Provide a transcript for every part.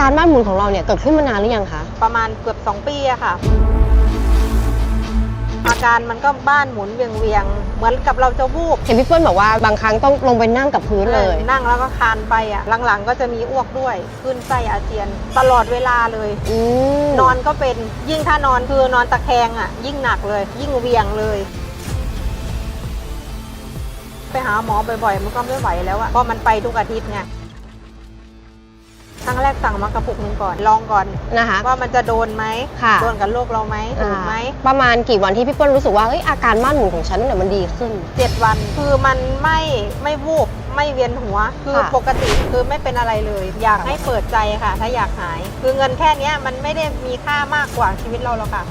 การบ้านหมุนของเราเนี่ยเกิดขึ้นมานานหรือยังคะประมาณเกือบ 2 ปีอะค่ะ อาการมันก็บ้านหมุนเวียงเวียงๆเหมือนกับเราจะวูบเห็นพี่เปิ้ลบอกว่าบางครั้งต้องลงไปนั่งกับพื้นเลย นั่งแล้วก็คลานไปอะหลังๆ ก็จะมีอ้วกด้วยขึ้นไส้อาเจียน ตลอดเวลาเลย อืมนอนก็เป็นยิ่งถ้านอนคือนอนตะแคงอะยิ่งหนักเลย ยิ่งเวียงเลย ไปหาหมอบ่อยๆ มันก็ไม่ไหวแล้วอะเพราะมันไปทุกอาทิตย์ไงค รั้งแรกสั่งมากระปุกหนึ่งก่อนลองก่อน นะคะ ว่ามันจะโดนไหมค่ะ โดนกับโรคเราไหมถูกไหมอ่าประมาณกี่วันที่พี่เปิ้ลรู้สึกว่าเอ้ยอาการบ้านหมุนของฉันเนี่ยมันดีขึ้น เจ็ดวันคือมันไม่ไม่วูบไม่เวียนหัว คือค่ะปกติคือไม่เป็นอะไรเลย อยากให้เปิดใจค่ะ ถ้าอยากหาย คือเงินแค่เนี้ยมันไม่ได้มีค่ามากกว่าชีวิตเราหรอกค่ะ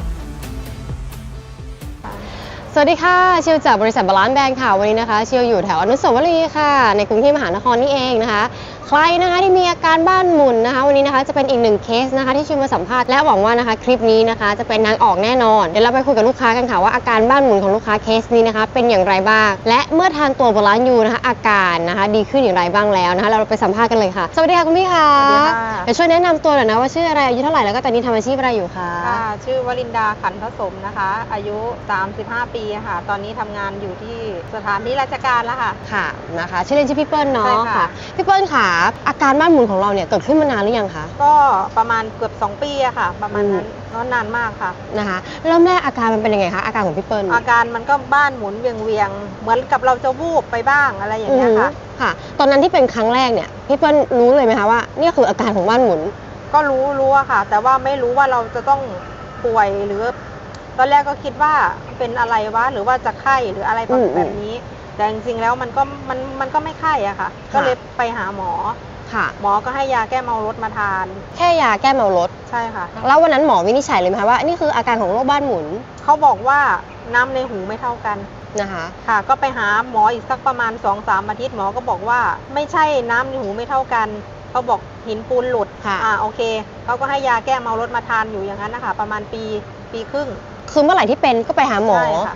สวัสดีค่ะเชียวจากบริษัทบาลานซ์แบงค์ค่ะวันนี้นะคะเชียวอยู่แถวอนุสาวรีย์ค่ะ ในกรุงเทพมหานครนี่เองนะคะ ใครนะคะที่มีอาการบ้านหมุนนะคะ วันนี้นะคะจะเป็นอีกหนึ่งเคสนะคะที่เชียวมาสัมภาษณ์และหวังว่านะคะคลิปนี้นะคะจะเป็นนางออกแน่นอนเดี๋ยวเราไปคุยกับลูกค้ากันค่ะว่าอาการบ้านหมุนของลูกค้าเคสนี้นะคะ เป็นอย่างไรบ้าง และเมื่อทานตัวบาลานซ์ยูนะคะ อาการนะคะ ดีขึ้นอย่างไรบ้างแล้วนะคะเราไปสัมภาษณ์กันเลยค่ะสวัสดีค่ะคุณพี่ค่ะสวัสดีค่ะเดี๋ยวช่วยแนะนำตัวหน่อยนะว่าชื่ออะไรอายุเท่าไหร่แล้วก็ตอนนี้ทำอาชีพอะไรอยู่คะค่ะชื่อวลินดาขันผสมนะคะ อายุ 35 ปีค่ะ ตอนนี้ทำงานอยู่ที่สถานที่ราชการแล้วค่ะค่ะนะคะ ชื่อเล่นชื่อพี่เปิ้ลเนาะใช่ค่ะพี่เปิ้ลค่ะอาการบ้านหมุนของเราเนี่ยเกิดขึ้นมานานหรือยังคะก็ประมาณเกือบ 2 ปีอะค่ะ ประมาณนั้นอืมก็นานมากค่ะ นะคะเริ่มแรกอาการมันเป็นยังไงคะอาการของพี่เปิ้ลอาการมันก็บ้านหมุนเวียงเวียงๆเหมือนกับเราจะวูบไปบ้างอะไรอย่างเงี้ยค่ะ อือหือค่ะ ตอนนั้นที่เป็นครั้งแรกเนี่ยพี่เปิ้ลรู้เลยไหมคะว่านี่คืออาการของบ้านหมุน ก็รู้รู้อะค่ะ แต่ว่าไม่รู้ว่าเราจะต้องป่วยหรือ ตอนแรกก็คิดว่าเป็นอะไรวะหรือว่าจะไข้หรืออะไรแบบอืม แบบนี้ แต่จริงๆแล้วมันก็มันมันก็ไม่ไข้อะค่ะ ก็เลยไปหาหมอ ค่ะ หมอก็ให้ยาแก้เมารถมาทาน แค่ยาแก้เมารถ ใช่ค่ะ แล้ววันนั้นหมอวินิจฉัยเลยไหมคะว่า นี่คืออาการของโรคบ้านหมุน เขาบอกว่าน้ำในหูไม่เท่ากัน นะคะค่ะ ก็ไปหาหมออีกสักประมาณ2อสามอาทิตย์หมอก็บอกว่าไม่ใช่น้ำในหูไม่เท่ากันเขาบอกหินปูนหลุดค่ะ อ่าโอเคเขาก็ให้ยาแก้เมารถมาทานอยู่อย่างนั้นนะคะประมาณปีปีครึ่ง คือเมื่อไหร่ที่เป็นก็ไปหาหมอ ใช่ค่ะ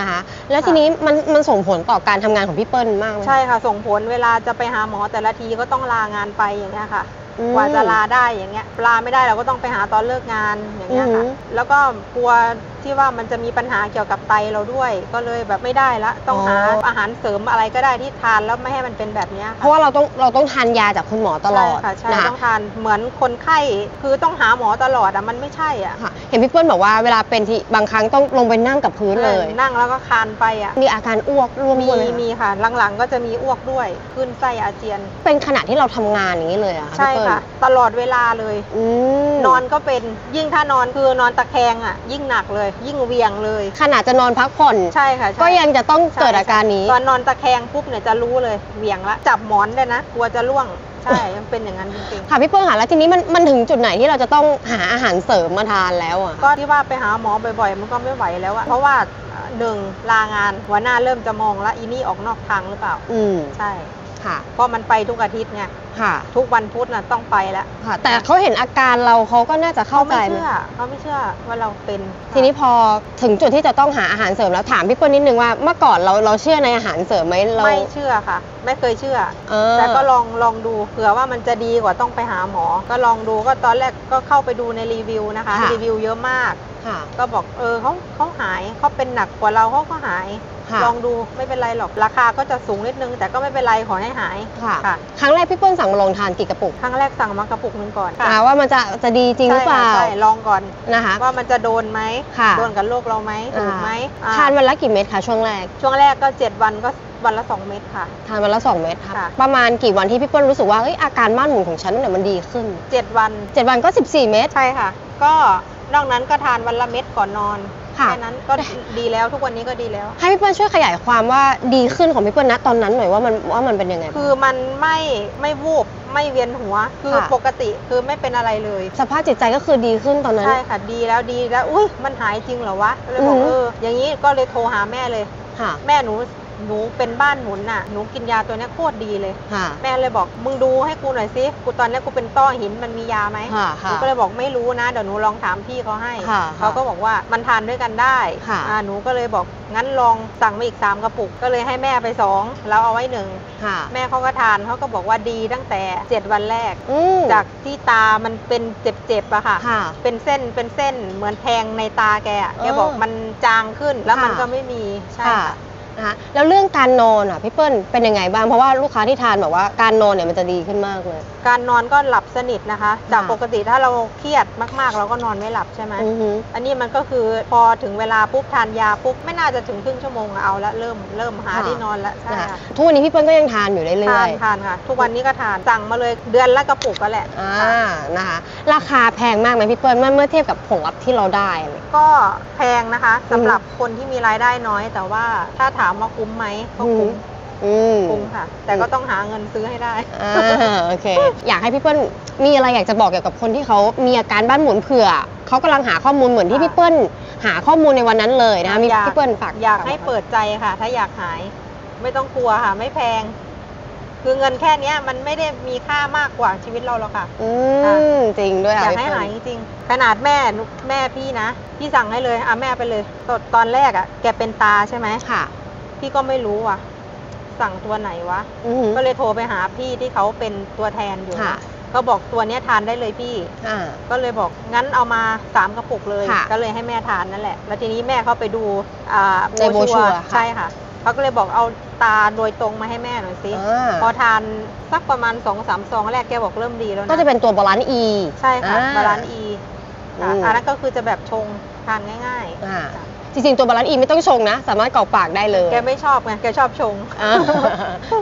นะคะ แล้วค่ะทีนี้มันมันส่งผลต่อการทำงานของพี่เปิ้ลมากไหมใช่ค่ะ ส่งผลเวลาจะไปหาหมอแต่ละทีก็ต้องลางานไปอย่างเงี้ยค่ะ อืม กว่าจะลาได้อย่างเงี้ยลาไม่ได้เราก็ต้องไปหาตอนเลิกงานอย่างเงี้ยค่ะ อือหือแล้วก็กลัวที่ว่ามันจะมีปัญหาเกี่ยวกับไตเราด้วย ก็เลยแบบไม่ได้ละต้องหาอ๋ออ อาหารเสริมอะไรก็ได้ที่ทานแล้วไม่ให้มันเป็นแบบเนี้ยเพค่ะราะว่าเราต้องเราต้องทานยาจากคุณหมอตลอดใช่ค่ะใช่นะคะต้องทานเหมือนคนไข้คือต้องหาหมอตลอดอะมันไม่ใช่อะ ค่ะเห็นพี่เปิ้ลบอกว่าเวลาเป็นที่บางครั้งต้องลงไปนั่งกับพื้นเลย นั่งแล้วก็คลานไปอะ มีอาการอ้วกร่วมมีด้วยไหมคะมีค่ะ หลังๆ ก็จะมีอ้วกด้วยขึ้นไส้อาเจียน เป็นขณะที่เราทำงานอย่างนี้เลยเหรอะใช่พี่เปิ้ลค่ะ ตลอดเวลาเลย อืมนอนก็เป็นยิ่งถ้านอนคือนอนตะแคงอะ ยิ่งหนักเลย ยิ่งเวียงเลยขนาดจะนอนพักผ่อน ใช่ค่ะใช่ก็ยังจะต้องใช่เกิดอาการนี้ ตอนนอนตะแคงปุ๊บเนี่ยจะรู้เลยเวียงละจับหมอนเลยนะกลัวจะล่วง ใช่ยังเป็นอย่างนั้นจริงค่ะพี่เปิ้ลค่ะแล้วทีนี้มันมันถึงจุดไหนที่เราจะต้องหาอาหารเสริมมาทานแล้วอะๆ ก็ที่ว่าไปหาหมอบ่อยๆ มันก็ไม่ไหวแล้วอะเพราะว่าเอ่อหนึ่งลางานหัวหน้าเริ่มจะมองละอีนี่ออกนอกทางหรือเปล่า อืม ใช่ ค่ะ เพราะมันไปทุกอาทิตย์ไงค่ะทุกวันพุธน่ะต้องไปแล้วค่ะ แต่เขาเห็นอาการเราเขาก็น่าจะเข้าใจไม่ไหมเชื่อเขาไม่เชื่อว่าเราเป็นทีนี้พอถึงจุดที่จะต้องหาอาหารเสริมแล้วถามพี่เปิ้ลนิดนึงว่าเมื่อก่อนเราเราเชื่อในอาหารเสริมไหมเราไม่เชื่อค่ะ ไม่เคยเชื่อ เออ แต่ก็ลองลองดูเผื่อว่ามันจะดีกว่าต้องไปหาหมอ ก็ลองดูก็ตอนแรกก็เข้าไปดูในรีวิวนะคะ ค่ะ รีวิวเยอะมาก ค่ะ ก็บอกเออเขาเขาหายเขาเป็นหนักกว่าเราเขาก็หาย ค่ะ ลองดูไม่เป็นไรหรอกราคาก็จะสูงนิดนึง แต่ก็ไม่เป็นไรขอให้หายค่ะค่ะ ครั้งแรกพี่เปิ้ลสั่งมาลองทานกี่กระปุกครั้งแรกสั่งมากระปุกหนึงก่อนนะคะว่ามันจะจะดีจริงหรือเปล่าใช่ค่ะใช่ลองก่อนนะคะ ว่ามันจะโดนไหมค่ะ โดนกับโรคเราไหมถูกไหมอ่าทานวันละกี่เม็ดคะช่วงแรก ช่วงแรกก็ 7 วันก็วันละ 2 เม็ดค่ะ ทานวันละ 2 เม็ดค่ะ ค่ะ ประมาณกี่วันที่พี่เปิ้ลรู้สึกว่าเอ้ยอาการบ้านหมุนของฉันเนี่ยมันดีขึ้น 7 วัน7 วันก็ 14 เม็ด ใช่ค่ะ ก็นอกนั้นก็ทานวันละเม็ดก่อนนอน ค่ะ แค่นั้นก็ดีแล้วทุกวันนี้ก็ดีแล้ว ให้พี่เปิ้ลช่วยขยายความว่าดีขึ้นของพี่เปิ้ลณตอนนั้นหน่อยว่ามันว่ามันเป็นยังไงคือมันไม่ไม่วูบไม่เวียนหัว คือค่ะ ปกติคือไม่เป็นอะไรเลย สภาพจิตใจก็คือดีขึ้นตอนนั้น ใช่ค่ะดีแล้วดีแล้วอุ้ยมันหายจริงเหรอวะเลยบอกอือหือ เอออย่างนี้ก็เลยโทรหาแม่เลย ค่ะ แม่หนู หนูเป็นบ้านหมุนน่ะ หนูกินยาตัวเนี้ยโคตรดีเลย ค่ะ แม่เลยบอกมึงดูให้กูหน่อยสิ กูตอนเนี้ยกูเป็นต้อหินมันมียาไหมค่ะหค่ะ นูก็เลยบอกไม่รู้นะ เดี๋ยวหนูลองถามพี่เขาให้ ค่ะเขาก็บอกว่ามันทานด้วยกันได้ค่ะอ่าหนูก็เลยบอกงั้นลองสั่งมาอีก 3 กระปุก ก็เลยให้แม่ไปสองแล้วเอาไว้หนึ่ง ค่ะ แม่เขาก็ทานเขาก็บอกว่าดีตั้งแต่ 7 วันแรก อืมจากที่ตามันเป็นเจ็บๆอะค่ะ ค่ะ เป็นเส้นเป็นเส้นเหมือนแทงในตาแกอะเออแกบอกมันจางขึ้นแล้วมันค่ะ ก็ไม่มีใช่ค่ะ ค่ะ นะคะแล้วเรื่องการนอนอะพี่เปิ้ลเป็นยังไงบ้างเพราะว่าลูกค้าที่ทานบอกว่าการนอนเนี่ยมันจะดีขึ้นมากเลย การนอนก็หลับสนิทนะคะ จากค่ะปกติถ้าเราเครียดมากๆ เราก็นอนไม่หลับใช่ไหมอือหืออันนี้มันก็คือพอถึงเวลาปุ๊บทานยาปุ๊บไม่น่าจะถึงครึ่งชั่วโมงอะเอาละเริ่มเริ่มหาค่ะ ที่นอนละใช่นะคะค่ะทุกวันนี้พี่เปิ้ลก็ยังทานอยู่เรื่ทาอนยทานค่ะ ทุกวันนี้ก็ทานสั่งมาเลยเดือนละกระปุกก็แหละๆอ่าค่ะ นะคะราคาแพงมากไหมพี่เปิ้ลเมื่อเมื่อเทียบกับผลลัพธ์ที่เราได้อะไร ก็แพงนะคะสำหรับคนที่มีรายได้น้อย แต่ว่าถ้าถามว่าคุ้มไหมก็คุ้มอืมคุ้มค่ะ แต่ก็ต้องหาเงินซื้อให้ได้อ่าโอเค อยากให้พี่เปิ้ลมีอะไรอยากจะบอกเกี่ยวกับคนที่เขามีอาการบ้านหมุนเผื่อเขากำลังหาข้อมูลเหมือนที่ค่ะพี่เปิ้ลหาข้อมูลในวันนั้นเลยนะคะมีอยากพี่เปิ้ลฝากอยากให้เปิดใจค่ะ ถ้าอยากหาย ไม่ต้องกลัวค่ะ ไม่แพง คือเงินแค่เนี้ย มันไม่ได้มีค่ามากกว่าชีวิตเราหรอกค่ะอืมจริงด้วยอค่ะยากพี่ให้เปิ้หายลจริงๆขนาดแม่หนูแม่พี่นะพี่สั่งให้เลยอะแม่ไปเลยตอนตอนแรกอะแกเป็นตาใช่ไหม ค่ะ พี่ก็ไม่รู้ว่ะ สั่งตัวไหนวะ อือหือ ก็เลยโทรไปหาพี่ที่เขาเป็นตัวแทนอยู่ค่ะ ก็บอกตัวเนี้ยทานได้เลยพี่ อ่า ก็เลยบอกงั้นเอามาสามกระปุกเลย ค่ะก็เลยให้แม่ทานนั่นแหละ แล้วทีนี้แม่เขาไปดูอ่าในโบรชัวร์ค่ะ ใช่ค่ะเขาก็เลยบอกเอาตาโดยตรงมาให้แม่หน่อยสิ อ่าพอทานสักประมาณ2อสามซองแรกแกบอกเริ่มดีแล้วนะก็จะเป็นตัวบาลานซ์อี ใช่ค่ะอ่บาลานซ์อีค่ะอืมอันนั้นก็คือจะแบบชงทานง่ายอ่า ค่ะ จริงๆ ตัวบาลานซ์อีไม่ต้องชงนะ สามารถกรอกปากได้เลยแกไม่ชอบไงแกชอบชง อ่า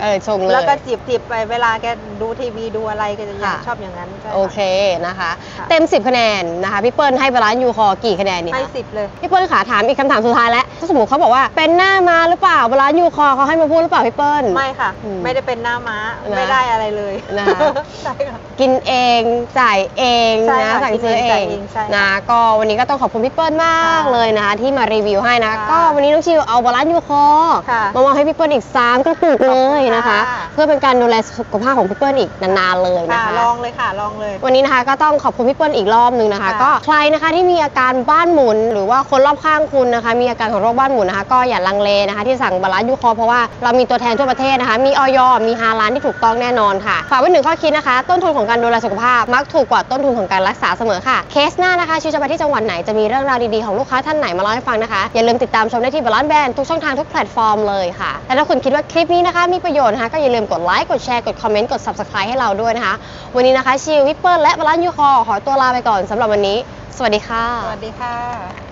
เออชงเลย แล้วก็จิบจิบไปเวลาแกดูทีวีดูอะไรก็จะอยากค่ะ ชอบอย่างนั้นใช่โอเคนะคะ ค่ะ เต็ม 10 คะแนนนะคะพี่เปิ้ลให้บาลานซ์ยูคอกี่คะแนนเนี่ยให้คะสิบเลย พี่เปิ้ลขาถามอีกคำถามสุดท้ายแล้วถ้าสมมติเขาบอกว่าเป็นหน้ามาหรือเปล่าบาลานซ์ยูคอเขาให้มาพูดหรือเปล่าพี่เปิ้ล ไม่ค่ะ อืมไม่ได้เป็นหน้าม้านะไม่ได้อะไรเลยนะคะใช่ค่ะ กินเองจ่ายเองใช่นะค่ะสั่งซื้อกินเอเองจ่ายงเองใช่ค่ะนะก็วันนี้ก็ต้องขอบคุณพี่เปิ้ลมากค่ะ เลยนะคะที่มารีวิวให้นะ ค่ะก็วันนี้น้องชิวเอาบาลานซ์ยูคอค่ะมามอบให้พี่เปิ้ลอีก 3 กระปุกเลยนะคะ ขอบคุณค่ะ เพื่อเป็นการดูแลสุขภาพของพี่เปิ้ลอีกนานๆเลยนะค่ะคะ ลองเลยค่ะลองเลย วันนี้นะคะก็ต้องขอบคุณพี่เปิ้ลอีกรอบหนึงนะคะ ค่ะก็ใครนะคะที่มีอาการบ้านหมุน หรือว่าคนรอบข้างคุณนะคะ มีอาการของโรคบ้านหมุนนะคะ ก็อย่าลังเลนะคะ ที่สั่งบาลานซ์ยูคอร์เพราะว่าเรามีตัวแทนทั่วประเทศนะคะ มีออยมีฮาลานที่ถูกต้องแน่นอนค่ะฝากไว้หนึ่งข้อคิดนะคะ ต้นทุนของการดูแลสุขภาพ มักถูกกว่าต้นทุนของการรักษาเสมอค่ะเคสหน้านะคะชิวจะไปที่จังหวัดไหนจะมีเรื่องราวดีๆของลูกค้าท่านไหนมาเล่าให้ฟังนะคะอย่าลืมติดตามชมได้ที่บาลานแบนทุกช่องทางทุกแพลตฟอร์มเลยค่ะ และถ้าคุณคิดว่าคลิปนี้นะคะมีประโยชน์นะคะก็อย่าลืมกดไลค์กดแชร์กดคอมเมนต์กด subscribe ให้เราด้วยนะคะ วันนี้นะคะชิววิปเปิลและบาลานยูคอขอตัวลาไปก่อนสำหรับวันนี้ สวัสดีค่ะ สวัสดีค่ะ